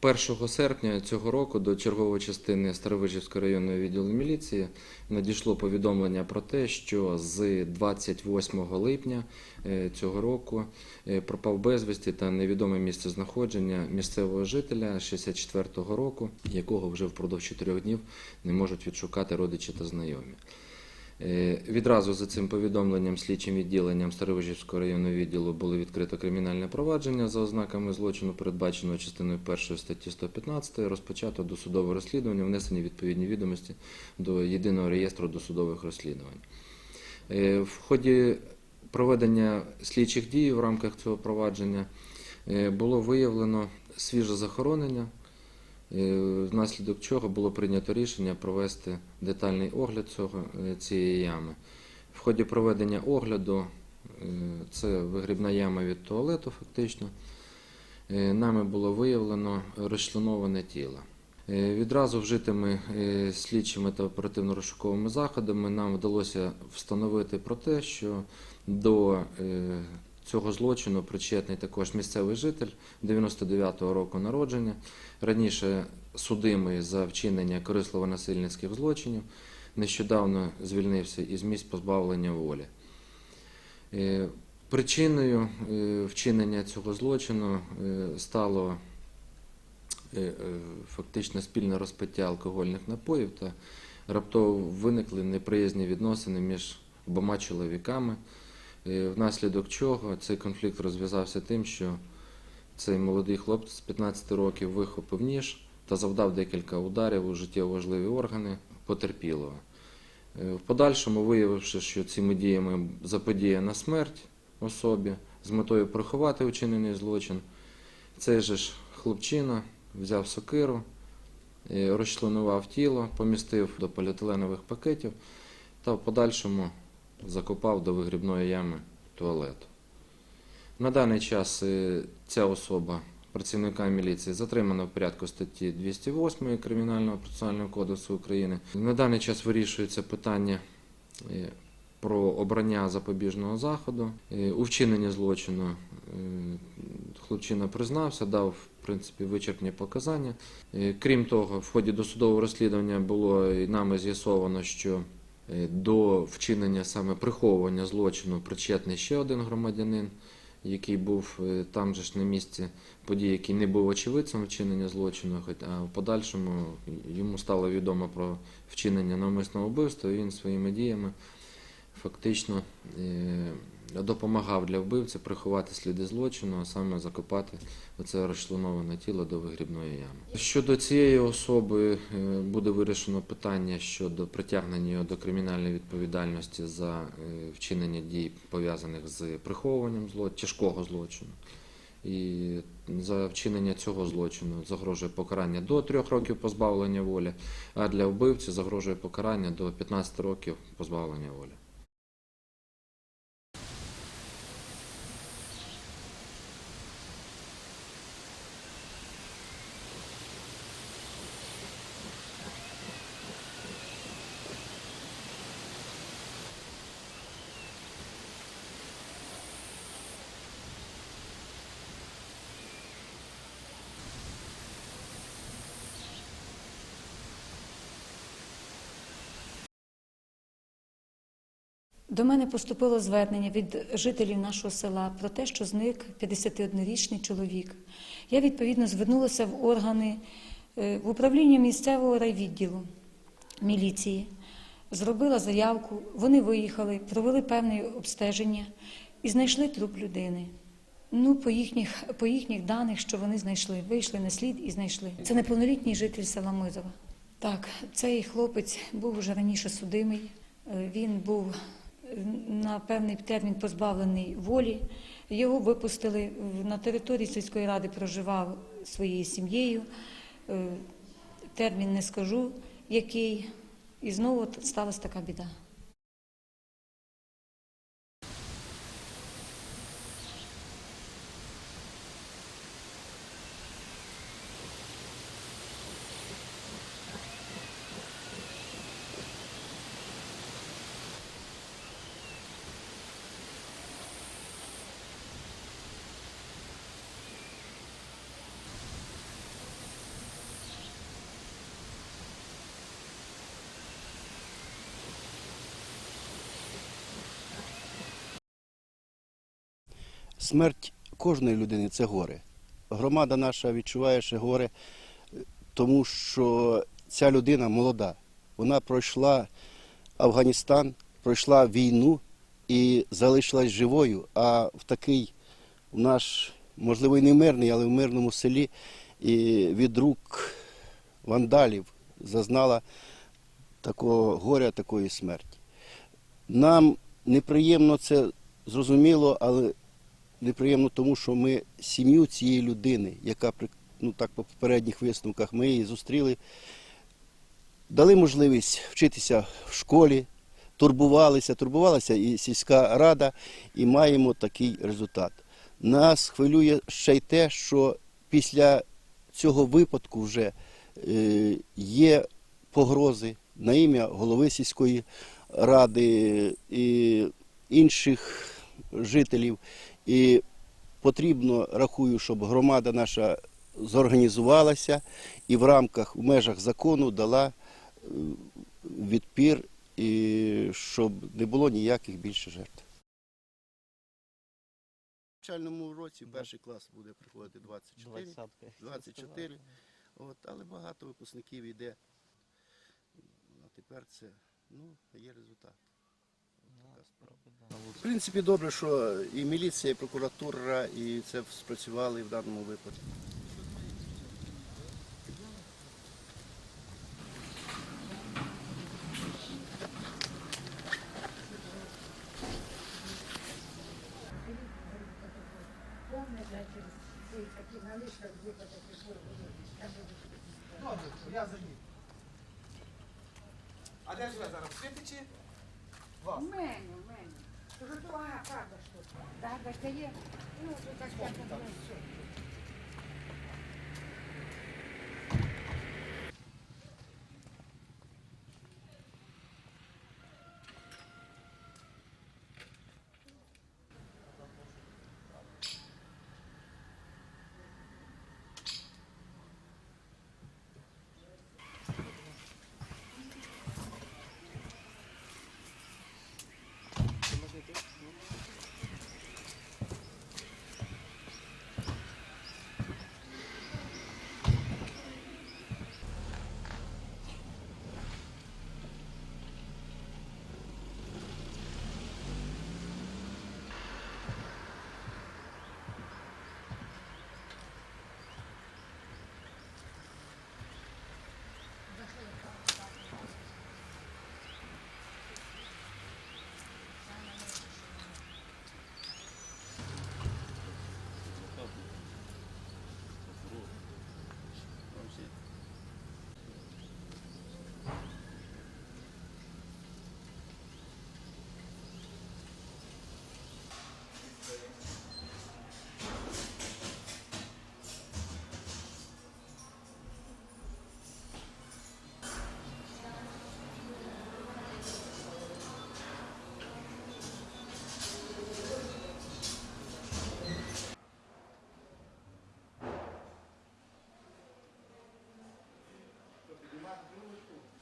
1 серпня цього року до чергової частини Старовижівського районного відділу міліції надійшло повідомлення про те, що з 28 липня е, цього року е, пропав безвісті та невідоме місце знаходження місцевого жителя 64-го року, якого вже впродовж 4 днів не можуть відшукати родичі та знайомі. Е, Відразу за цим повідомленням слідчим відділенням Старовижівського районного відділу було відкрито кримінальне провадження за ознаками злочину, передбаченого частиною 1 статті 115, розпочато досудове розслідування, внесені відповідні відомості до єдиного реєстру досудових розслідувань. Е, В ході проведення слідчих дій в рамках цього провадження е, було виявлено свіже захоронення, внаслідок чого було прийнято рішення провести детальний огляд цього, е, цієї ями. В ході проведення огляду, е, це вигрібна яма від туалету, фактично, е, нами було виявлено розчленоване тіло. Е, Відразу вжитими е, слідчими та оперативно-розшуковими заходами нам вдалося встановити про те, що до е, цього злочину причетний також місцевий житель 99-го року народження, раніше судимий за вчинення корисливо-насильницьких злочинів, нещодавно звільнився із місць позбавлення волі. Е, Причиною е, вчинення цього злочину е, стало фактично спільне розпиття алкогольних напоїв та раптово виникли неприязні відносини між обома чоловіками, е, внаслідок чого цей конфлікт розв'язався тим, що цей молодий хлопець з 15 років вихопив ніж та завдав декілька ударів у життєво важливі органи потерпілого. Е, В подальшому, виявивши, що цими діями заподіяна смерть особі з метою приховати вчинений злочин, цей же ж хлопчина взяв сокиру, е, розчленував тіло, помістив до поліетиленових пакетів та в подальшому закопав до вигрібної ями туалету. На даний час е, ця особа працівника міліції затримана в порядку статті 208 Кримінального процесуального кодексу України. На даний час вирішується питання е, про обрання запобіжного заходу. Е, У вчиненні злочину хлопчина признався, дав в принципі вичерпні показання. Крім того, в ході досудового розслідування було і нами з'ясовано, що до вчинення саме приховування злочину причетний ще один громадянин, який був е, там же ж на місці події, який не був очевидцем вчинення злочину, а в подальшому йому стало відомо про вчинення навмисного вбивства, і він своїми діями фактично е, допомагав для вбивці приховати сліди злочину, а саме закопати оце розчленоване тіло до вигрібної ями. Щодо цієї особи е, буде вирішено питання щодо притягнення його до кримінальної відповідальності за е, вчинення дій пов'язаних з приховуванням зло... тяжкого злочину. І за вчинення цього злочину загрожує покарання до трьох років позбавлення волі, а для вбивці загрожує покарання до 15 років позбавлення волі. До мене поступило звернення від жителів нашого села про те, що зник 51-річний чоловік. Я відповідно звернулася в органи е, в управління місцевого райвідділу міліції, зробила заявку. Вони виїхали, провели певне обстеження і знайшли труп людини. Ну, по їхніх, по їхніх даних, що вони знайшли, вийшли на слід і знайшли. Це неповнолітній житель села Мизова. Так, цей хлопець був вже раніше судимий. Е, Він був на певний термін позбавлений волі. Його випустили на території сільської ради, проживав своєю сім'єю. Е, Термін не скажу, який. І знову сталася така біда. Смерть кожної людини це горе. Громада наша відчуває ще горе, тому що ця людина молода. Вона пройшла Афганістан, пройшла війну і залишилась живою. А в такий в наш, можливо, і не мирний, але в мирному селі і від рук вандалів зазнала такого горя, такої смерті. Нам неприємно це зрозуміло, але неприємно тому, що ми сім'ю цієї людини, яка ну так по попередніх висновках ми її зустріли, дали можливість вчитися в школі, турбувалися, турбувалася і сільська рада, і маємо такий результат. Нас хвилює ще й те, що після цього випадку вже е, є погрози на ім'я голови сільської ради і інших жителів. І потрібно, рахую, щоб громада наша зорганізувалася і в рамках, в межах закону дала е, відпір, і щоб не було ніяких більше жертв. В навчальному році перший клас буде приходити 24. 24. От, але багато випускників йде. А тепер це ну, є результат. Справа. В принципі, добре, що і міліція, і прокуратура, і це спрацювали в даному випадку. У мене, у мене. Кажу, то, а, правда, що? Так, достає. Ну, то так, так, так, Madruto.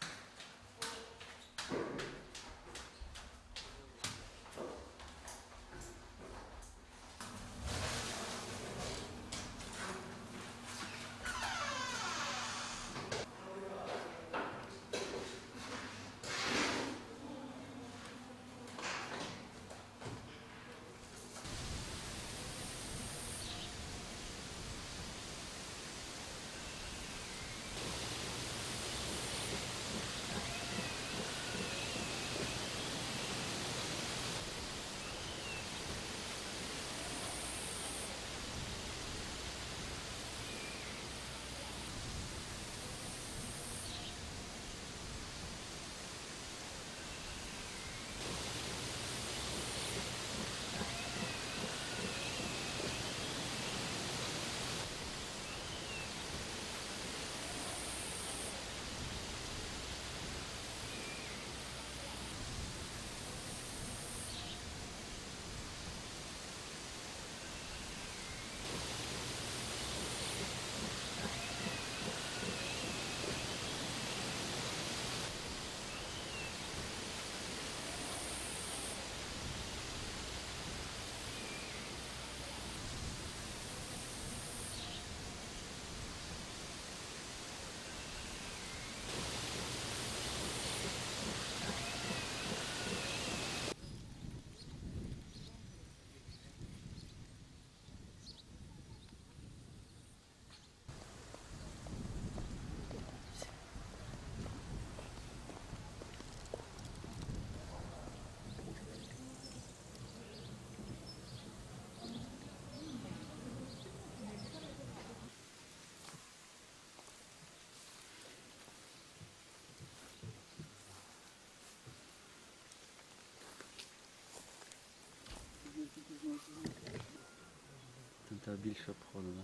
Та більше обходу, да.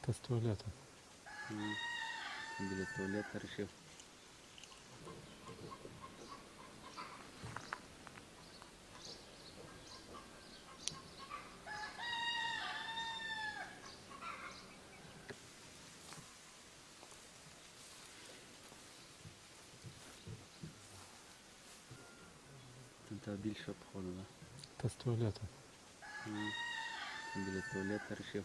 Та з туалету. М. Біля туалета рішив. Та більше обходу, да. Та з туалету. М. Біля туалета рішив.